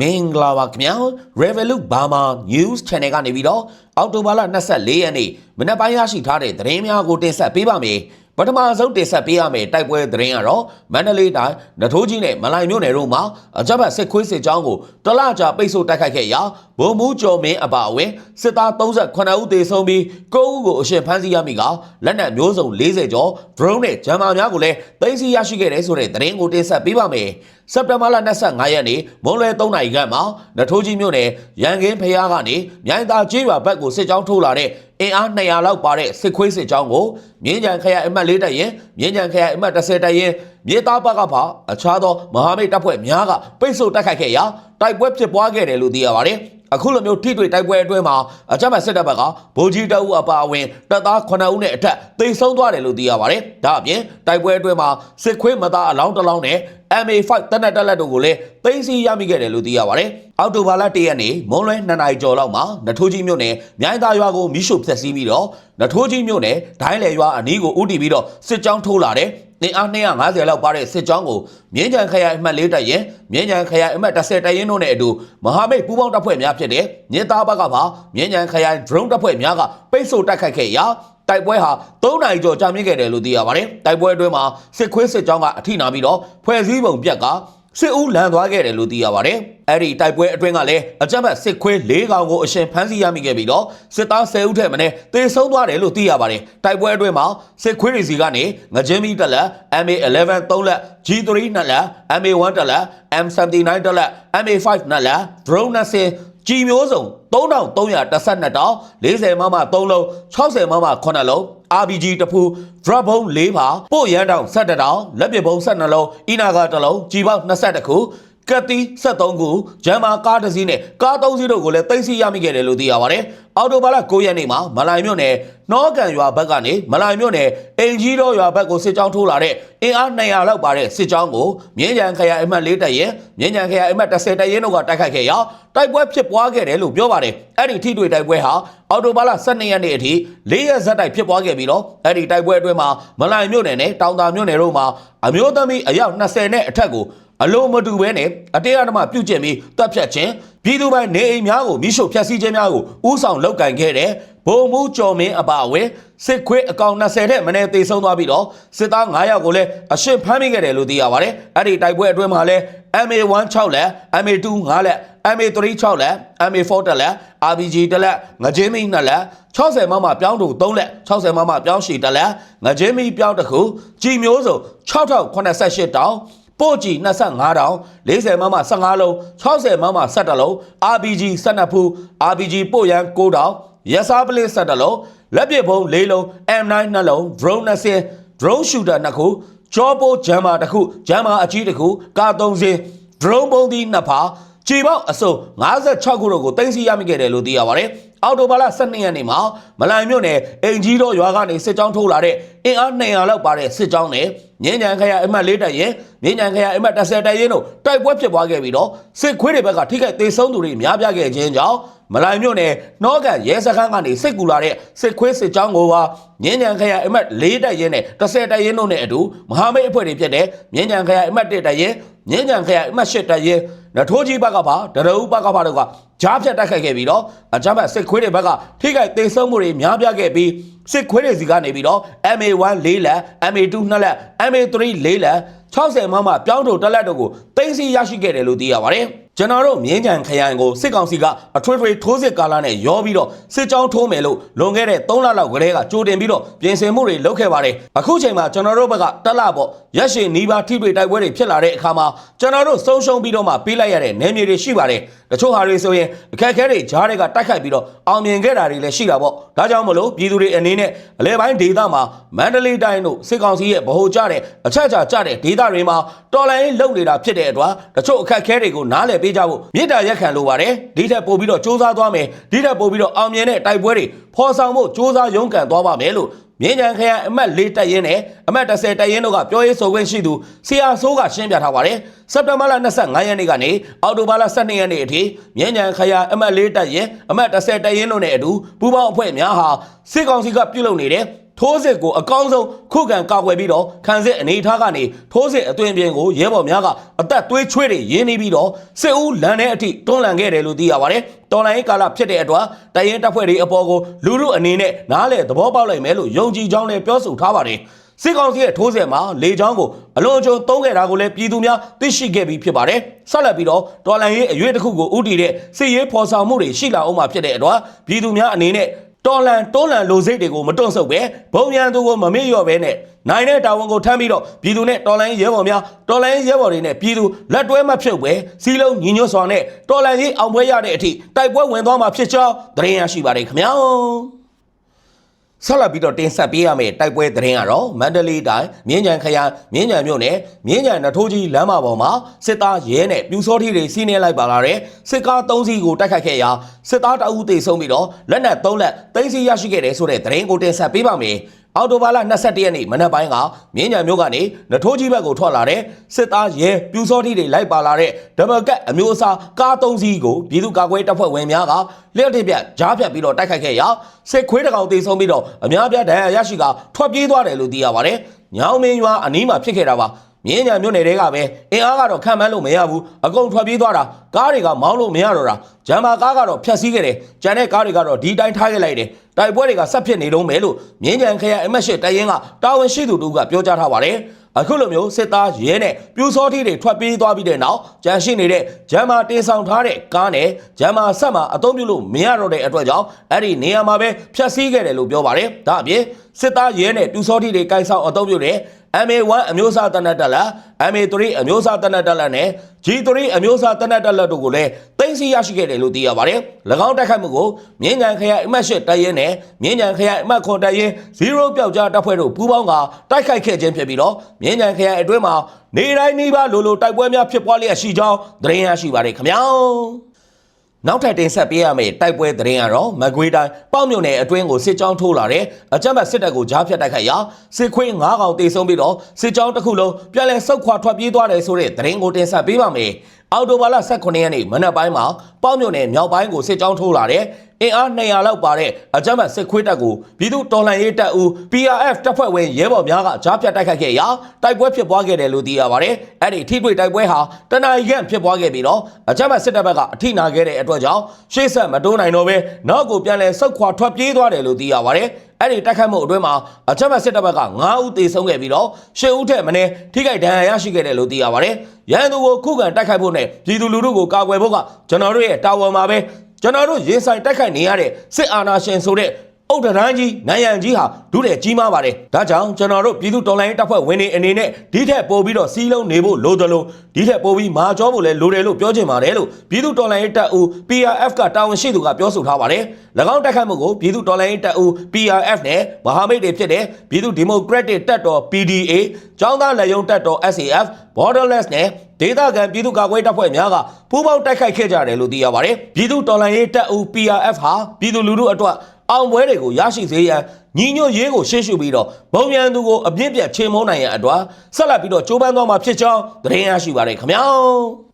မင်္ဂလာပါခင်ဗျာ Revolut Burma News Channel ကနေပြီးတော့အောက်တိုဘာလ24ရက်နေ့မနက်ပိုင်းရရှိထားတဲ့သတင်းများကိုတင်ဆက်ပေးပါမယ်ပထမဆုံးတင်ဆက်ပေးရမယ့်တိုက်ပွဲသတင်းကတော့မန္တလေးတိုင်းနထိုးကြီးနဲ့မလိုင်မြို့နယ်တို့မှာအကြမ်းဖက်စစ်ခွေးစစ်ကြောင်းကိုတလကြာပိတ်ဆို့တိုက်ခိုက်ခဲ့ရာဗိုလ်မှူးကျော်မင်းအပါအဝင်စစ်သား38ဦးသေဆုံးပြီး9ဦးကိုအရှင်ဖမ်းဆီးရမိကလက်နက်မျိုးစုံ40ကျော် drone နဲ့ဂျမ်မာများကိုလည်းသိမ်းဆည်းရရှိခဲ့တဲ့ဆိုတဲ့သတင်းကိုတင်ဆက်ပေးပါမယ်စက်တင်ဘာလ25ရက်နေ့မွန်းလွဲ3နာရီခန့်မှာနထိုးကြီးမြို့နယ်ရန်ကင်းဖျားကနေမြိုင်သာကျေးရွာဘက်ကိုစစ်ကြောင်းထိုးလာတဲ့ အင်အား200လောက်ပါတဲ့စစ်ခွေးစစ်ကြောင်းကိုမြင်းကြံခရိုင်အမှတ်၄တပ်ရင်မြင်းကြံခရိုင်အမှတ်30တပ်ရင် မြေသားဘက်ကပါအခြားသောမဟာမိတ်တပ်ဖွဲ့များကပိတ်ဆို့တိုက်ခိုက်ခဲ့ရာတိုက်ပွဲဖြစ်ပွားခဲ့တယ်လို့သိရပါတယ်အခုလိုမျိုးထိတွေ့တိုက်ပွဲအတွင်းမှာအကြမ်းဖက်စစ်တပ်ဘက်ကဗိုလ်ကြီးတအုပ်အပါအဝင်တပ်သား9ဦးနဲ့အထက်သေဆုံးသွားတယ်လို့သိရပါတယ်။ဒါအပြင်တိုက်ပွဲအတွင်းမှာစစ်ခွေးမသားအလောင်းတစ်လောင်းနဲ့ MA5 တပ်နက်တက်လက်တို့ကိုလည်းသိမ်းဆည်းရမိခဲ့တယ်လို့သိရပါတယ်။အောက်တိုဘာလ၁ရက်နေ့မွန်းလွဲ2နာရီကျော်လောက်မှာနထိုးကြီးမြို့နယ်မြိုင်းသားရွာကိုမိရှုဖျက်ဆီးပြီးတော့နထိုးကြီးမြို့နယ်ဒိုင်းလေရွာအနီးကိုဥတီပြီးတော့စစ်ကြောင်းထိုးလာတဲ့ တင်အား250လောက်ပါတဲ့စစ်ကြောင်းကိုမြင်းကြံခရိုင်အမှတ်၄တပ်ရင်မြင်းကြံခရိုင်အမှတ်30တပ်ရင်တို့နဲ့အတူမဟာမိတ်ပူးပေါင်းတပ်ဖွဲ့များဖြစ်တဲ့မြင်းသားဘက်ကပါမြင်းကြံခရိုင် drone တပ်ဖွဲ့များကပိတ်ဆို့တိုက်ခိုက်ခဲ့ရာတိုက်ပွဲဟာ3နိုင်ကျော်ကြာမြင့်ခဲ့တယ်လို့သိရပါတယ်။တိုက်ပွဲအတွင်းမှာစစ်ခွေးစစ်ကြောင်းကအထိနာပြီးတော့ဖွဲ့စည်းပုံပြက်က စစ်ဦးလန်သွားခဲ့တယ်လို့သိရပါတယ်။အဲ့ဒီတိုက်ပွဲအတွင်းကလည်းအကြမ်းဖက်စစ်ခွေး၄ကောင်ကိုအရှင်ဖမ်းဆီးရမိခဲ့ပြီးတော့စစ်သား10ဦးထက်မနည်းတေဆုံးသွားတယ်လို့သိရပါတယ်။တိုက်ပွဲအတွင်းမှာစစ်ခွေးတွေစီကနေငကြင်းမီတက်လက် MA11 3လက် G3 နှစ်လက် MA1 တက်လက် M79 တက်လက် MA5 နှစ်လက် drone နှစ်စင်ကြည်မျိုးစုံ 3312တောင်40မမ3လုံး60မမ9လုံး RPG တဖူ drop ဘုံ၄ပါပို့ရန်တောင်17တောင်လက်ပစ်ဘုံ12လုံးအီနာက1လုံးကြည်ပေါက်22ခု ကတ်တီ73ခုဂျမ်မာကားတစ်စီးနဲ့ကား3စီးတို့ကိုလည်းသိမ်းဆည်းရမိခဲ့တယ်လို့သိရပါတယ်။အော်တိုဘာလ9ရက်နေ့မှာမလိုင်မြို့နယ်နှောကန်ရွာဘက်ကနေမလိုင်မြို့နယ်အင်ကြီးတော်ရွာဘက်ကိုစစ်ကြောင်းထိုးလာတဲ့အင်အား200လောက်ပါတဲ့စစ်ကြောင်းကိုမြင်းကြံခရိုင်အမှတ်၄တပ်ရင်မြင်းကြံခရိုင်အမှတ်30တပ်ရင်တို့ကတိုက်ခိုက်ခဲ့ရာတိုက်ပွဲဖြစ်ပွားခဲ့တယ်လို့ပြောပါတယ်။အဲ့ဒီထိတွေ့တိုက်ပွဲဟာအော်တိုဘာလ12ရက်နေ့အထိ၄ရက်ဇက်တိုက်ဖြစ်ပွားခဲ့ပြီးတော့အဲ့ဒီတိုက်ပွဲအတွင်းမှာမလိုင်မြို့နယ်နဲ့တောင်တာမြို့နယ်တို့မှာအမျိုးသမီးအယောက်20နဲ့အထက်ကို အလုံးမတူဘဲနဲ့အတေးအဓမ္မပြုတ်ကျင်ပြီးတပ်ဖြတ်ခြင်းပြည်သူပိုင်းနေအိမ်များကိုမိရှုဖျက်ဆီးခြင်းများကိုဥဆောင်လုပ်ကင်ခဲ့တဲ့ဘုံမူကျော်မင်းအပါအဝင်စစ်ခွေးအကောင်20တဲ့မနေ့သေဆုံးသွားပြီးတော့စစ်သား9ယောက်ကိုလည်းအရှင်းဖမ်းမိခဲ့တယ်လို့သိရပါတယ်အဲ့ဒီတိုက်ပွဲအတွင်းမှာလည်း MA1 6လက် MA2 5လက် MA3 6လက် MA4 တက်လက် RPG တက်လက်ငကြင်းမီ2လက်60မမပြောင်းတူ3လက်60မမပြောင်းရှည်တက်လက်ငကြင်းမီပြောင်းတစ်ခုကြည်မျိုးစုံ6088တောင် ပို့ကြည်25တောင်40မမ15လုံး60မမ17လုံး RPG 12ဖူး RPG ပို့ရန်9တောင်ရစားပလင်း17လုံးလက်ပစ်ဘုံ4လုံး M9 2လုံး drone 2စင်း drone shooter 2ခုကြောပိုးဂျမ်မာတစ်ခုဂျမ်မာအကြီးတစ်ခုကာ3စင်း drone ဘုံသီး2ဖာခြေပေါက်အစုံ56ခုတို့ကိုတင်စီရမိခဲ့တယ်လို့သိရပါတယ်။ အော်တိုဘာလ12ရက်နေ့မှာမလိုင်မြို့နယ်အင်ကြီးတော်ရွာကနေစစ်ကြောင်းထိုးလာတဲ့အင်အား200လောက်ပါတဲ့စစ်ကြောင်းနဲ့မြင်းညံခရအမှတ်၄တပ်ရင်မြင်းညံခရအမှတ်30တပ်ရင်တို့တိုက်ပွဲဖြစ်ပွားခဲ့ပြီးတော့စစ်ခွေးတွေဘက်ကထိခိုက်ဒေဆုံးသူတွေများပြားခဲ့ခြင်းကြောင့်မလိုင်မြို့နယ်နှောကန်ရဲစခန်းကနေစစ်ကူလာတဲ့စစ်ခွေးစစ်ကြောင်းကိုပါမြင်းညံခရအမှတ်၄တပ်ရင်နဲ့30တပ်ရင်တို့နဲ့အတူမဟာမိတ်အဖွဲ့တွေဖြစ်တဲ့မြင်းညံခရအမှတ်1တပ်ရင်မြင်းညံခရအမှတ်8တပ်ရင် နထိုးကြီးဘက်ကပါဒရဦးဘက်ကပါတို့ကကြားဖြတ်တိုက်ခိုက်ခဲ့ပြီးတော့အကြမ်းဖက်စစ်ခွေးတွေဘက်ကထိခိုက်ဒေဆုံးမှုတွေများပြားခဲ့ပြီးစစ်ခွေးတွေစီကနေပြီးတော့ MA1 ၄လက် MA2 2လက် MA3 ၄လက်60မမပြောင်းတိုတက်လက်တို့ကိုတင်စီရရှိခဲ့တယ်လို့သိရပါတယ် ကျွန်တော်တို့မြင်းကြံခရိုင်ကိုစစ်ကောင်စီကအထွေထွေထိုးစစ်ကာလနဲ့ရောပြီးတော့စစ်ကြောင်းထိုးမယ်လို့လွန်ခဲ့တဲ့3လလောက်ကလေးကကြိုတင်ပြီးတော့ပြင်ဆင်မှုတွေလုပ်ခဲ့ပါတယ်အခုချိန်မှာကျွန်တော်တို့ဘက်ကတက်လာပေါ့ရက်ရှည်နီးပါးထိတွေ့တိုက်ပွဲတွေဖြစ်လာတဲ့အခါမှာကျွန်တော်တို့ဆုံးရှုံးပြီးတော့မှပေးလိုက်ရတဲ့နယ်မြေတွေရှိပါတယ်တချို့ဟာတွေဆိုရင်အခက်အခဲတွေဂျားတွေကတိုက်ခိုက်ပြီးတော့အောင်မြင်ခဲ့တာတွေလည်းရှိတာပေါ့ဒါကြောင့်မလို့ပြည်သူတွေအနေနဲ့အလဲပိုင်းဒေသမှာမန္တလေးတိုင်းတို့စစ်ကောင်စီရဲ့ဗဟိုကျတဲ့အချက်အချာကျတဲ့ဒေသတွေမှာတော်လိုင်းလုံနေတာဖြစ်တဲ့အတွက်တချို့အခက်အခဲတွေကိုနားလည်ပေးကြဖို့မြစ်တာရက်ခံလိုပါတယ်ဒီထက်ပိုပြီးတော့စ조사သွားမယ်ဒီထက်ပိုပြီးတော့အောင်မြင်တဲ့တိုက်ပွဲတွေဖော်ဆောင်ဖို့စ조사ရုန်းကန်သွားပါမယ်လို့မြင်းကြံခရိုင်အမတ်၄တက်ရင်နဲ့အမတ်30တက်ရင်တို့ကပြောရေးဆိုခွင့်ရှိသူဆီယာဆိုးကရှင်းပြထားပါတယ်စက်တင်ဘာလ25ရက်နေ့ကနေအောက်တိုဘာလ12ရက်နေ့အထိမြင်းကြံခရိုင်အမတ်၄တက်ရင်အမတ်30တက်ရင်တို့နဲ့အတူပူးပေါင်းအဖွဲ့များဟာစစ်ကောင်စီကပြုလုပ်နေတဲ့ ထိုးစစ်ကိုအကောင်းဆုံးခုခံကာကွယ်ပြီးတော့ခံစစ်အနေအထားကနေထိုးစစ်အသွင်ပြင်ကိုရဲဘော်များကအသက်သွေးချွေးတွေရင်းနှီးပြီးတော့စစ်ဦးလန်တဲ့အထိတွန်းလှန်ခဲ့တယ်လို့သိရပါတယ်တော်လိုင်းကာလဖြစ်တဲ့အတွက်တရင်တပ်ဖွဲ့တွေအပေါ်ကိုလူလူအနေနဲ့နားလေသဘောပေါက်လိုက်မယ်လို့ယုံကြည်ကြောင်းလည်းပြောဆိုထားပါတယ်စစ်ကောင်စီရဲ့ထိုးစစ်မှာလေချောင်းကိုအလွန်အကျွံသုံးခဲ့တာကိုလည်းပြည်သူများသိရှိခဲ့ပြီးဖြစ်ပါတယ်။ဆက်လက်ပြီးတော့တော်လန်ရေးအရွေးတစ်ခုကိုဥတီတဲ့စစ်ရေးဖော်ဆောင်မှုတွေရှိလာအောင်မှာဖြစ်တဲ့အတွက်ပြည်သူများအနေနဲ့ တော်လန်တွန်းလန်လိုစိတ်တွေကိုမတွန့်ဆုတ်ပဲဘုံရန်သူကိုမမေ့လျော့ပဲနဲ့နိုင်တဲ့တာဝန်ကိုထမ်းပြီးတော့ပြည်သူနဲ့တော်လန်ရေးရဲဘော်များတော်လန်ရေးရဲဘော်တွေနဲ့ပြည်သူလက်တွဲမဖြုတ်ပဲစီလုံးညီညွတ်စွာနဲ့တော်လန်ရေးအောင်ပွဲရတဲ့အထိတိုက်ပွဲဝင်သွားမှာဖြစ်ကြောင်းသတင်းရရှိပါတယ်ခင်ဗျာ။ ဆက်လက်ပြီးတော့တင်ဆက်ပေးရမယ့်တိုက်ပွဲသတင်းကတော့မန္တလေးတိုင်းမြင်းကြံခရိုင်မြင်းကြံမြို့နယ်မြင်းကြံနထိုးကြီးလမ်းမပေါ်မှာစစ်သားရဲနဲ့ပြူစောထီတွေစီးနှင်းလိုက်ပါလာတဲ့စစ်ကား၃စီးကိုတိုက်ခိုက်ခဲ့ရာစစ်သားတအုပ်သေဆုံးပြီးတော့လက်နက်၃လက်သိမ်းဆည်းရရှိခဲ့တယ်ဆိုတဲ့သတင်းကိုတင်ဆက်ပေးပါမယ်။ အော်တိုဘာလ22ရက်နေ့မနက်ပိုင်းကမြင်းကြံမြို့ကနေနထိုးကြီးဘက်ကိုထွက်လာတဲ့စစ်သားရဲပြူစောထီတွေလိုက်ပါလာတဲ့ဒဘကတ်အမျိုးအစားကား၃စီးကိုပြည်သူ့ကာကွယ်တပ်ဖွဲ့ဝင်များကလျှက်တစ်ပြက်ကြားဖြတ်ပြီးတော့တိုက်ခိုက်ခဲ့ရာစစ်ခွေးတကောင်သေဆုံးပြီးတော့အများပြားဒဏ်ရာရရှိကထွက်ပြေးသွားတယ်လို့သိရပါတယ်။ညောင်မင်းရွာအနီးမှာဖြစ်ခဲ့တာပါ။ မြင်းညာမြို့နယ်တွေကပဲအင်အားကတော့ခံမှန်းလို့မရဘူးအကုန်ထွက်ပြေးသွားတာကားတွေကမောင်းလို့မရတော့တာဂျမ်မာကားကတော့ဖျက်ဆီးခဲ့တယ်ဂျန်တဲ့ကားတွေကတော့ဒီတိုင်းထားခဲ့လိုက်တယ်တိုက်ပွဲတွေကဆက်ဖြစ်နေတော့မယ်လို့မြင်းကြံခရိုင်အမတ်ရှိတရင်ကတာဝန်ရှိသူတို့ကပြောကြားထားပါတယ်အခုလိုမျိုးစစ်သားရဲနဲ့ပြူစောထီးတွေထွက်ပြေးသွားပြီးတဲ့နောက်ကြံရှိနေတဲ့ဂျမ်မာတင်ဆောင်ထားတဲ့ကားနဲ့ဂျမ်မာဆက်မှာအသုံးပြုလို့မရတော့တဲ့အတွက်ကြောင့်အဲ့ဒီနေရာမှာပဲဖျက်ဆီးခဲ့တယ်လို့ပြောပါတယ်ဒါအပြင်စစ်သားရဲနဲ့ပြူစောထီးတွေကိုင်ဆောင်အသုံးပြုတဲ့ MA1 အမျိုးအစားတနတ်တက်လက် MA3 အမျိုးအစားတနတ်တက်လက်နဲ့ G3 အမျိုးအစားတနတ်တက်လက်တို့ကိုလည်းတင်စီရရှိခဲ့တယ်လို့သိရပါတယ်။၎င်းတိုက်ခိုက်မှုကိုမြင်းညံခရိုင်အမှတ်၈တပ်ရင်းနဲ့မြင်းညံခရိုင်အမှတ်9တပ်ရင်း0ပျောက်ကြားတပ်ဖွဲ့တို့ပူးပေါင်းကတိုက်ခိုက်ခဲ့ခြင်းဖြစ်ပြီးတော့မြင်းညံခရိုင်အတွင်းမှာနေတိုင်းနှီးပါလိုလိုတိုက်ပွဲများဖြစ်ပွားလျက်ရှိကြောင်းသတင်းရရှိပါတယ်ခင်ဗျာ။ နောက်ထပ်တင်ဆက်ပေးရမယ့်တိုက်ပွဲသတင်းကတော့မကွေးတိုင်းပေါ့မြို့နယ်အတွင်းကိုစစ်ကြောင်းထိုးလာတဲ့အကြမ်းဖက်စစ်တပ်ကိုကြားဖြတ်တိုက်ခိုက်ရာစစ်ခွေး9កောင်တေဆုံးပြီးတော့စစ်ကြောင်းတစ်ခုလုံးပြန်လည်ဆုတ်ခွာထွက်ပြေးသွားတယ်ဆိုတဲ့သတင်းကိုတင်ဆက်ပေးပါမယ်။အော်တိုဘာလ18ရက်နေ့မနက်ပိုင်းမှာပေါ့မြို့နယ်မြောက်ပိုင်းကိုစစ်ကြောင်းထိုးလာတဲ့ အင်အား200လောက်ပါတဲ့အကြမ်းဖက်စစ်ခွေးတပ်ကိုပြည်သူတော်လှန်ရေးတပ်ဦး PRF တပ်ဖွဲ့ဝင်ရဲဘော်များကကြားဖြတ်တိုက်ခိုက်ခဲ့ရာတိုက်ပွဲဖြစ်ပွားခဲ့တယ်လို့သိရပါတယ်။အဲ့ဒီထိတွေ့တိုက်ပွဲဟာတနအီခန့်ဖြစ်ပွားခဲ့ပြီးတော့အကြမ်းဖက်စစ်တပ်ဘက်ကအထိနာခဲ့တဲ့အတွက်ကြောင့်ရှေ့ဆက်မတိုးနိုင်တော့ဘဲနောက်ကိုပြန်လည်ဆုတ်ခွာထွက်ပြေးသွားတယ်လို့သိရပါတယ်။ အဲ့ဒီတိုက်ခိုက်မှုအတွင်းမှာအချက်မဲ့စစ်တပ်ဘက်က9ဦးသေဆုံးခဲ့ပြီးတော့10ဦးထက်မနည်းထိခိုက်ဒဏ်ရာရရှိခဲ့တယ်လို့သိရပါတယ်။ရန်သူကိုခုခံတိုက်ခိုက်ဖို့နဲ့ပြည်သူလူထုကိုကာကွယ်ဖို့ကကျွန်တော်တို့ရဲ့တာဝန်ပါပဲကျွန်တော်တို့ရင်ဆိုင်တိုက်ခိုက်နေရတဲ့စစ်အာဏာရှင်ဆိုတဲ့ အုတ်တရန်ကြီးနိုင်ရန်ကြီးဟာဒုတဲ့ကြီးမားပါတယ်။ဒါကြောင့်ကျွန်တော်တို့ပြည်သူတော်လှန်ရေးတပ်ဖွဲ့ဝင်တွေအနေနဲ့ဒီထက်ပိုပြီးတော့စီးလုံးနေဖို့လိုတယ်လို့ဒီထက်ပိုပြီးမာကြောဖို့လည်းလိုတယ်လို့ပြောချင်ပါတယ်လို့ပြည်သူတော်လှန်ရေးတပ်ဦး PRF ကတာဝန်ရှိသူကပြောဆိုထားပါတယ်။၎င်းတိုက်ခိုက်မှုကိုပြည်သူတော်လှန်ရေးတပ်ဦး PRF နဲ့မဟာမိတ်တွေဖြစ်တဲ့ပြည်သူဒီမိုကရက်တစ်တပ်တော် PDA ចောင်းသားလက်ယုံတပ်တော် SAF Borderless နဲ့ဒေသခံပြည်သူ့ကာကွယ်တပ်ဖွဲ့များကပူးပေါင်းတိုက်ခိုက်ခဲ့ကြတယ်လို့သိရပါတယ်။ပြည်သူတော်လှန်ရေးတပ်ဦး PRF ဟာပြည်သူလူထုအတွက် အောင်ပွဲတွေကိုရရှိစေရန်ညီညွတ်ရေးကိုရှေ့ရှုပြီးတော့ဘုံရန်သူကိုအပြစ်ပြတ်ချိန်မုန်းနိုင်ရန်အတွက်ဆက်လက်ပြီးတော့ကြိုးပမ်းသွားမှာဖြစ်ကြောင်းသတင်းရရှိပါတယ်ခင်ဗျာ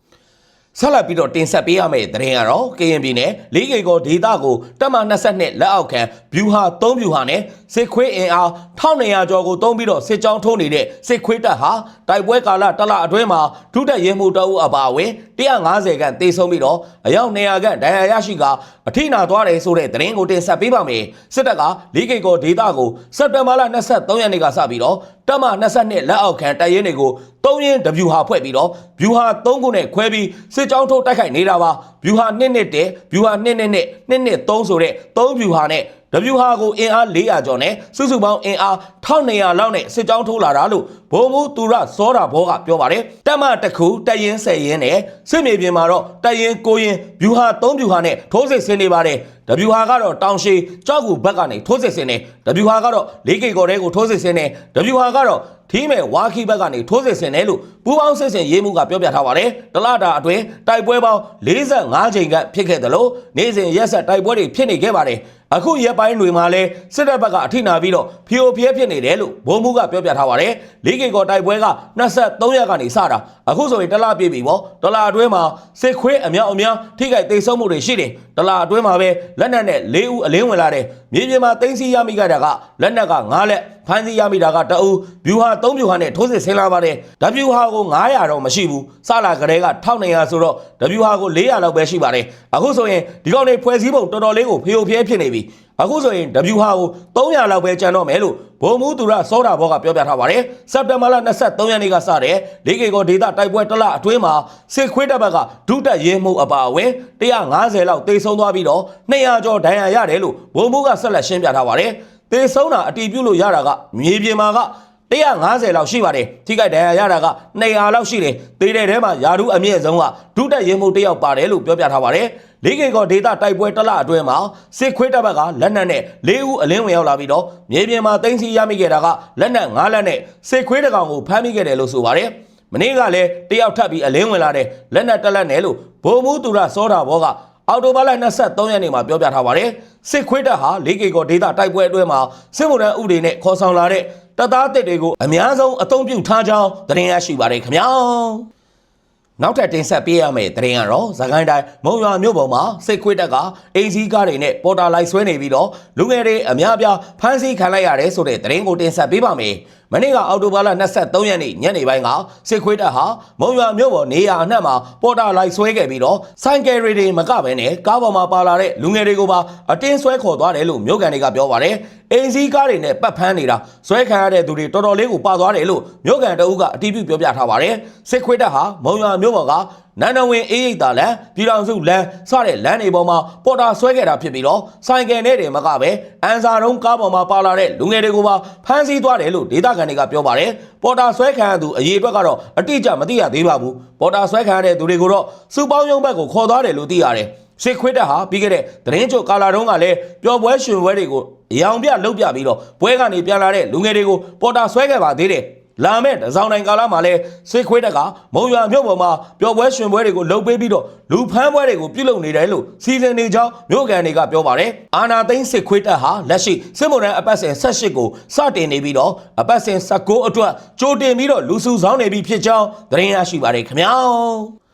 ဆက်လက်ပြီးတော့တင်ဆက်ပေးရမယ့်သတင်းကတော့ကရင်ပြည်နယ်လေးကေကောဒေသကိုတပ်မ22လက်အောက်ခံဗျူဟာ3ဗျူဟာနဲ့စစ်ခွေးအင်အား1200ကျော်ကိုတုံးပြီးတော့စစ်ကြောင်းထိုးနေတဲ့စစ်ခွေးတပ်ဟာတိုက်ပွဲကာလတစ်လအတွင်းမှာဒုတက်ရဲမှုတအုပ်အပါအဝင်150ခန့်တေဆုံးပြီးတော့အယောက်200ခန့်ဒဏ်ရာရရှိကအထိနာသွားတယ်ဆိုတဲ့သတင်းကိုတင်ဆက်ပေးပါမယ်စစ်တပ်ကလေးကေကောဒေသကိုစက်တင်ဘာလ23ရက်နေ့ကစပြီးတော့ တပ်မ22လက်အောက်ခံတပ်ရင်းတွေကိုသုံးရင်းဒဗျူဟာဖွဲ့ပြီးတော့ဗျူဟာ3ခုနဲ့ခွဲပြီးစစ်ကြောင်းထိုးတိုက်ခိုက်နေတာပါဗျူဟာ1နှစ်တဲ့ဗျူဟာ2နှစ်နဲ့2နှစ်3ဆိုတဲ့3ဗျူဟာနဲ့ W ဟာကိုအင်အား400ကျော်နဲ့စုစုပေါင်းအင်အား1200လောက်နဲ့စစ်ကြောင်းထိုးလာတာလို့ဘုံမူသူရစောတာဘောကပြောပါတယ်တက်မတစ်ခုတက်ရင်10ရင်နဲ့စစ်မြေပြင်မှာတော့တက်ရင်9ရင်ဗျူဟာ3ဗျူဟာနဲ့ထိုးစစ်ဆင်နေပါတယ် W ဟာကတော့တောင်ရှိကြောက်ကူဘက်ကနေထိုးစစ်ဆင်နေ W ဟာကတော့လေးကိတ်ကော်တဲကိုထိုးစစ်ဆင်နေ W ဟာကတော့ ထီးမဲ့ဝါခီဘက်ကနေထိုးစစ်ဆင်တယ်လို့ပူပေါင်းစစ်ဆင်ရေးမှုကပြောပြထားပါတယ်တလတာအတွင်းတိုက်ပွဲပေါင်း45ချိန်ကဖြစ်ခဲ့တယ်လို့နေ့စဉ်ရက်ဆက်တိုက်ပွဲတွေဖြစ်နေခဲ့ပါတယ်အခုရက်ပိုင်းတွေမှာလဲစစ်တပ်ဘက်ကအထိနာပြီးတော့ဖီယိုဖျဲဖြစ်နေတယ်လို့ဘုံမှုကပြောပြထားပါတယ်လေးကေကော်တိုက်ပွဲက23ရက်ကနေစတာအခုဆိုရင်တလားပြည့်ပြီပေါ့တလားအတွင်းမှာစစ်ခွေးအမြောက်အများထိခိုက်သိမ်းဆုံးမှုတွေရှိတယ်တလားအတွင်းမှာပဲလက်နက်နဲ့၄ဦးအလင်းဝင်လာတယ်မြေပြင်မှာတင်းစီရမိခဲ့တာကလက်နက်က9လက် ဖမ်းဆီးရမိတာကတအူဗျူဟာ3ဗျူဟာနဲ့ထိုးစစ်ဆင်လာပါတယ်ဓဗျူဟာကို900တော့မရှိဘူးစလာကလေးက1200ဆိုတော့ဓဗျူဟာကို400လောက်ပဲရှိပါတယ်အခုဆိုရင်ဒီကောင်တွေဖွဲ့စည်းပုံတော်တော်လေးကိုဖျို့ဖျဲဖြစ်နေပြီအခုဆိုရင် W ဟာကို300လောက်ပဲကျန်တော့မယ်လို့ဘုံမူသူရစောတာဘောကပြောပြထားပါတယ်စက်တင်ဘာလ23ရက်နေ့ကစတဲ့လေးကေကောဒေတာတိုက်ပွဲတစ်လအတွင်းမှာစစ်ခွေးတပ်ဘက်ကဒုတက်ရဲမှုအပါအဝင်150လောက်တေဆုံးသွားပြီးတော့200ကျော်ဒဏ်ရာရတယ်လို့ဘုံမူကဆက်လက်ရှင်းပြထားပါတယ် တေဆုံးတာအတီးပြုလို့ရတာကမြေပြင်မှာက150လောက်ရှိပါတယ်ထိခိုက်ဒဏ်ရာရတာက200လောက်ရှိတယ်တေးတဲ့ထဲမှာယာဒူးအမြင့်ဆုံးကဒုတက်ရဲမှုတစ်ယောက်ပါတယ်လို့ပြောပြထားပါတယ်လေးကေကောဒေတာတိုက်ပွဲတစ်လအတွင်းမှာစစ်ခွေးတပ်ဘက်ကလက်နက်နဲ့၄ဦးအလင်းဝင်ရောက်လာပြီးတော့မြေပြင်မှာတင်းစီရမိခဲ့တာကလက်နက်၅လက်နဲ့စစ်ခွေးတစ်ကောင်ကိုဖမ်းမိခဲ့တယ်လို့ဆိုပါတယ်မနေ့ကလည်းတယောက်ထပ်ပြီးအလင်းဝင်လာတဲ့လက်နက်တစ်လက်နဲ့လို့ဘုံမူသူရစောတာဘောက အော်တိုဘာလ23ရက်နေ့မှာပြောပြထားပါတယ်စစ်ခွေးတပ်ဟာလေးကေကောဒေတာတိုက်ပွဲအတွင်းမှာစစ်မှုထမ်းဥတွေနဲ့ခေါ်ဆောင်လာတဲ့တပ်သားတစ်တွေကိုအများဆုံးအသုံးပြုထားကြောင်းသတင်းရရှိပါတယ်ခင်ဗျာနောက်ထပ်တင်ဆက်ပေးရမယ့်သတင်းကတော့ဇကိုင်းတိုင်းမုံရွာမြို့ပေါ်မှာစိတ်ခွေးတက်ကအိမ်စည်းကားတွေနဲ့ပေါ်တာလိုက်ဆွဲနေပြီးတော့လူငယ်တွေအများအပြားဖမ်းဆီးခံလိုက်ရတယ်ဆိုတဲ့သတင်းကိုတင်ဆက်ပေးပါမယ်။ မနေ့ကအောက်တိုဘာလ23ရက်နေ့ညနေပိုင်းကစစ်ခွေးတက်ဟာမုံရွာမြို့ပေါ်နေရာအနှံ့မှာပေါ်တာလိုက်ဆွဲခဲ့ပြီးတော့ဆိုင်ကယ်တွေတွေမကဘဲနဲ့ကားပေါ်မှာပါလာတဲ့လူငယ်တွေကိုပါအတင်းဆွဲခေါ်သွားတယ်လို့မြို့ကန်တွေကပြောပါတယ်။အိမ်စည်းကားတွေနဲ့ပတ်ဖမ်းနေတာဆွဲခံရတဲ့သူတွေတော်တော်လေးကိုပါသွားတယ်လို့မြို့ကန်တအုပ်ကအတီးပြုပြောပြထားပါတယ်။စစ်ခွေးတက်ဟာမုံရွာမြို့ပေါ်က နန္ဒဝင်အေးရိတ်တာလန်ပြည်တော်စုလန်စတဲ့လမ်းတွေပေါ်မှာပေါ်တာဆွဲခဲ့တာဖြစ်ပြီးတော့ဆိုင်ကယ်နဲ့တွေမကပဲအန်စာတုံးကားပေါ်မှာပါလာတဲ့လူငယ်တွေကိုပါဖမ်းဆီးသွားတယ်လို့ဒေသခံတွေကပြောပါတယ်ပေါ်တာဆွဲခံရသူအရေးအတွက်ကတော့အတိအကျမသိရသေးပါဘူးပေါ်တာဆွဲခံရတဲ့သူတွေကိုတော့စုပေါင်းရုံးဘက်ကိုခေါ်သွားတယ်လို့သိရတယ်စစ်ခွေးတက်ဟာပြီးခဲ့တဲ့သတင်းချုပ်ကာလာတုံးကလည်းပျော်ပွဲရွှင်ပွဲတွေကိုအယောင်ပြလှုပ်ပြပြီးတော့ပွဲကနေပြန်လာတဲ့လူငယ်တွေကိုပေါ်တာဆွဲခဲ့ပါသေးတယ် လာမဲ့တစောင်းတိုင်းကာလမှာလဲစစ်ခွေးတက်ကမုံရွာမြို့ပေါ်မှာပျော်ပွဲရွှင်ပွဲတွေကိုလှုပ်ပေးပြီးတော့လူဖမ်းပွဲတွေကိုပြုလုပ်နေတယ်လို့စီစဉ်နေကြောင်းမြို့ကန်တွေကပြောပါတယ်အာနာသိန်းစစ်ခွေးတက်ဟာလက်ရှိစစ်မှုထမ်းအပတ်စဉ်18ကိုစတင်နေပြီးတော့အပတ်စဉ်19အတွက်ကြိုတင်ပြီးတော့လူစုဆောင်းနေပြီဖြစ်ကြောင်းသတင်းရရှိပါတယ်ခင်ဗျာ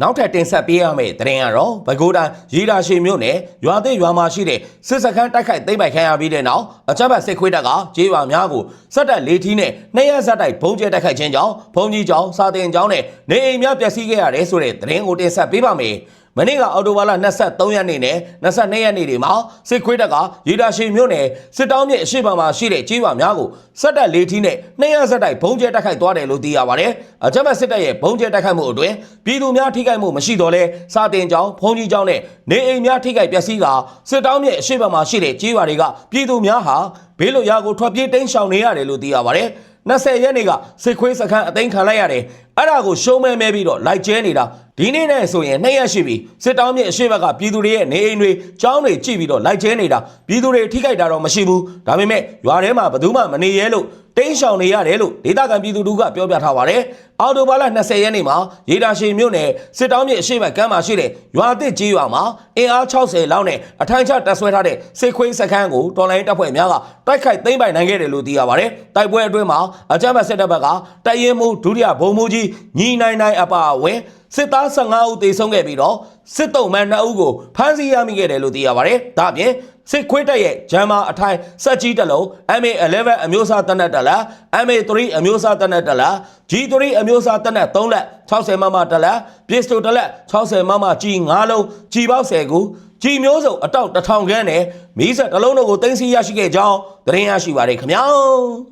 နောက်ထပ်တင်ဆက်ပေးရမယ့်သတင်းကတော့ပဲခူးတိုင်းရီလာရှိမြို့နယ်ရွာသစ်ရွာမှာရှိတဲ့စစ်စခန်းတိုက်ခိုက်သိမ်းပိုက်ခံရပြီးတဲ့နောက်အကြမ်းဖက်စစ်ခွေးတပ်ကကျေးရွာများကိုစက်တပ်လေးထီးနဲ့နှစ်ရက်ဇက်တိုက်ဘုံကျဲတိုက်ခိုက်ခြင်းကြောင့်ဘုံကြီးကျောင်းစာတင်ကျောင်းနဲ့နေအိမ်များပျက်စီးခဲ့ရတယ်ဆိုတဲ့သတင်းကိုတင်ဆက်ပေးပါမယ်။ မနေ့ကအော်တိုဘာလ23ရက်နေ့နဲ့22ရက်နေ့တွေမှာစစ်ခွေးတပ်ကရီတာရှိမြို့နယ်စစ်တောင်းမြစ်အရှိပါမှာရှိတဲ့ကျေးရွာများကိုစက်တပ်လေးထီးနဲ့နှစ်ရက်ဇက်တိုက်ဘုံကျဲတိုက်ခိုက်သွားတယ်လို့သိရပါတယ်။အကြမ်းဖက်စစ်တပ်ရဲ့ဘုံကျဲတိုက်ခိုက်မှုအတွင်းပြည်သူများထိခိုက်မှုမရှိတော့လဲစာတင်ကျောင်းဘုံကြီးကျောင်းနဲ့နေအိမ်များထိခိုက်ပျက်စီးကစစ်တောင်းမြစ်အရှိပါမှာရှိတဲ့ကျေးရွာတွေကပြည်သူများဟာဘေးလွတ်ရာကိုထွက်ပြေးတိမ်းရှောင်နေရတယ်လို့သိရပါတယ်။20ရက်နေ့ကစစ်ခွေးစခန်းအသိမ်းခံလိုက်ရတယ်အဲ့ဒါကိုရှုံးမဲမဲပြီးတော့လိုက်ကျဲနေတာ ဒီနေ့နဲ့ဆိုရင်နှစ်ရက်ရှိပြီစစ်တောင်းမြစ်အရှိဘက်ကပြည်သူတွေရဲ့နေအိမ်တွေကျောင်းတွေကြည့်ပြီးတော့လိုက်ကျဲနေတာပြည်သူတွေထိခိုက်တာတော့မရှိဘူးဒါပေမဲ့ရွာထဲမှာဘယ်သူမှမနေရဲလို့တိမ်းရှောင်နေရတယ်လို့ဒေသခံပြည်သူတို့ကပြောပြထားပါတယ်အော်တိုဘာလ20ရက်နေ့မှာရေတာရှိမြို့နယ်စစ်တောင်းမြစ်အရှိဘက်ကမ်းမှာရှိတဲ့ရွာတစ်ကြီးရွာမှာအင်အား60လောက်နဲ့အထိုင်ချတပ်ဆွဲထားတဲ့စစ်ခွေးစခန်းကိုတော်လိုင်းတပ်ဖွဲ့များကတိုက်ခိုက်သိမ်းပိုက်နိုင်ခဲ့တယ်လို့သိရပါတယ်တိုက်ပွဲအတွင်းမှာအကြမ်းဖက်စစ်တပ်ဘက်ကတိုက်ရင်မှုဒုတိယဗိုလ်မှူးကြီးညီနိုင်နိုင်အပါအဝင် စစ်သား15ဦးသေဆုံးခဲ့ပြီးတော့စစ်တုံးမန်2ဦးကိုဖမ်းဆီးရမိခဲ့တယ်လို့သိရပါတယ်။ဒါ့အပြင်စစ်ခွေးတပ်ရဲ့ဂျမ်မာအထိုင်စက်ကြီးတစ်လုံး MA11 အမျိုးအစားတပ်နက်တစ်လက် MA3 အမျိုးအစားတပ်နက်တစ်လက် G3 အမျိုးအစားတပ်နက်3လက်60မမတစ်လက်ပစ္စတိုတစ်လက်60မမ G5 လုံး G ပေါက်10ခု G မျိုးစုံအတောက်1000ခန်းနဲ့မီးစက်တစ်လုံးတို့ကိုတင်စီရရှိခဲ့ကြောင်းသတင်းရရှိပါတယ်ခင်ဗျာ။